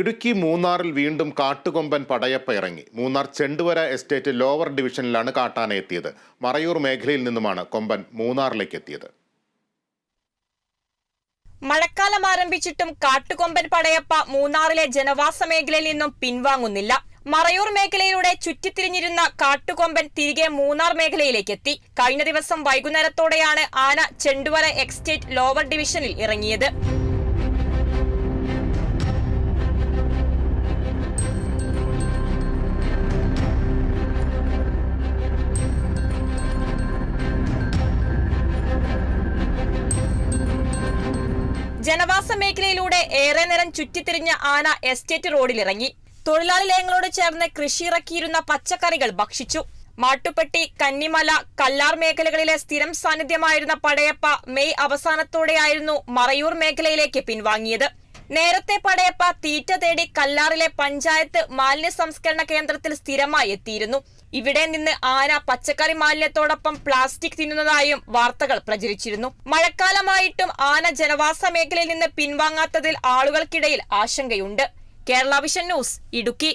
ഇടുക്കി മൂന്നാറിൽ വീണ്ടും കാട്ടുകൊമ്പൻ പടയപ്പ ഇറങ്ങി. മൂന്നാർ ചെണ്ടുവര എസ്റ്റേറ്റ് ലോവർ ഡിവിഷനിലാണ് കാട്ടാന എത്തിയത്. മറയൂർ മേഖലയിൽ നിന്നുമാണ് കൊമ്പൻ മൂന്നാറിലേക്ക് എത്തിയത്. മഴക്കാലം ആരംഭിച്ചിട്ടും കാട്ടുകൊമ്പൻ പടയപ്പ മൂന്നാറിലെ ജനവാസ മേഖലയിൽ നിന്നും പിൻവാങ്ങുന്നില്ല. മറയൂർ മേഖലയിലൂടെ ചുറ്റിത്തിരിഞ്ഞിരുന്ന കാട്ടുകൊമ്പൻ തിരികെ മൂന്നാർ മേഖലയിലേക്ക് എത്തി. കഴിഞ്ഞ ദിവസം വൈകുന്നേരത്തോടെയാണ് ആന ചെണ്ടുവര എക്സ്റ്റേറ്റ് ലോവർ ഡിവിഷനിൽ ഇറങ്ങിയത്. ജനവാസ മേഖലയിലൂടെ ഏറെ നേരം ചുറ്റിത്തിരിഞ്ഞ ആന എസ്റ്റേറ്റ് റോഡിലിറങ്ങി. തൊഴിലാളി ലയങ്ങളോട് ചേർന്ന് കൃഷി ഇറക്കിയിരുന്ന പച്ചക്കറികൾ ഭക്ഷിച്ചു. മാട്ടുപ്പെട്ടി കന്നിമല കല്ലാർ മേഖലകളിലെ സ്ഥിരം സാന്നിധ്യമായിരുന്ന പടയപ്പ മെയ് അവസാനത്തോടെയായിരുന്നു മറയൂർ മേഖലയിലേക്ക് പിൻവാങ്ങിയത്. നേരത്തെ പടയപ്പ തീറ്റ തേടി കല്ലാറിലെ പഞ്ചായത്ത് മാലിന്യ സംസ്കരണ കേന്ദ്രത്തിൽ സ്ഥിരമായി എത്തിയിരുന്നു. ഇവിടെ നിന്ന് ആന പച്ചക്കറി മാലിന്യത്തോടൊപ്പം പ്ലാസ്റ്റിക് തിന്നുന്നതായും വാർത്തകൾ പ്രചരിച്ചിരുന്നു. മഴക്കാലമായിട്ടും ആന ജനവാസ മേഖലയിൽ നിന്ന് പിൻവാങ്ങാത്തതിൽ ആളുകൾക്കിടയിൽ ആശങ്കയുണ്ട്. Kerala vision news Idukki.